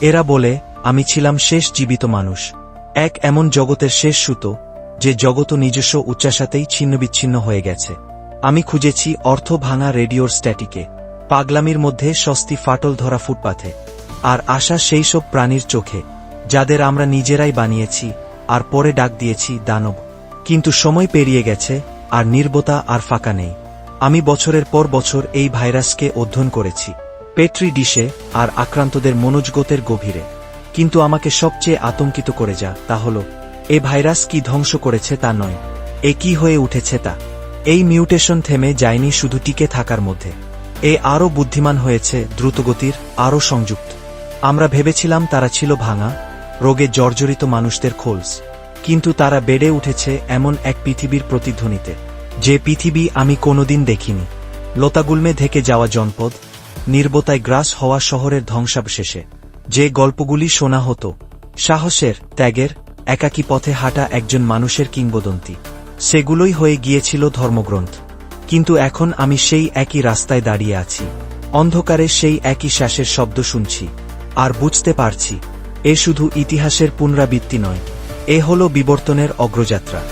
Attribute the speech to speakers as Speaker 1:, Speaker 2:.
Speaker 1: এরা বলে, আমি ছিলাম শেষ জীবিত মানুষ। এক এমন জগতের শেষ সুতো, যে জগত নিজস্ব উচ্চাসাতেই ছিন্নবিচ্ছিন্ন হয়ে গেছে। আমি খুঁজেছি অর্থ ভাঙা রেডিওর স্ট্যাটিকে। পাগলামির মধ্যে সস্তি ফাটল ধরা ফুটপাথে। আর আশা সেই সব প্রাণীর চোখে, যাদের আমরা নিজেরাই বানিয়েছি, আর পরে ডাক দিয়েছি দানব। কিন্তু সময় পেরিয়ে গেছে, আর নির্বতা আর ফাঁকা নেই। আমি বছরের পর বছর এই ভাইরাসকে অধ্যয়ন করেছি। পেট্রি ডিশে আর আক্রান্তদের মনোজগতের গভীরে। কিন্তু আমাকে সবচেয়ে আতঙ্কিত করে যা তা হল, এ ভাইরাস কি ধ্বংস করেছে তা নয়, এ কি হয়ে উঠেছে তা। এই মিউটেশন থেমে যায়নি শুধু টিকে থাকার মধ্যে। এ আরও বুদ্ধিমান হয়েছে, দ্রুতগতির, আরও সংযুক্ত। আমরা ভেবেছিলাম তারা ছিল ভাঙা, রোগে জর্জরিত মানুষদের খোলস। কিন্তু তারা বেড়ে উঠেছে এমন এক পৃথিবীর প্রতিধ্বনিতে, যে পৃথিবী আমি কোনোদিন দেখিনি। লতাগুল্মে ধেকে যাওয়া জনপদ নির্বতায় গ্রাস হওয়া শহরের ধ্বংসাবশেষে। যে গল্পগুলি শোনা হতো, সাহসের, ত্যাগের, একাকী পথে হাঁটা একজন মানুষের কিংবদন্তি, সেগুলোই হয়ে গিয়েছিল ধর্মগ্রন্থ। কিন্তু এখন আমি সেই একই রাস্তায় দাঁড়িয়ে আছি, অন্ধকারে সেই একই শ্বাসের শব্দ শুনছি, আর বুঝতে পারছি, এ শুধু ইতিহাসের পুনরাবৃত্তি নয়, এ হল বিবর্তনের অগ্রযাত্রা।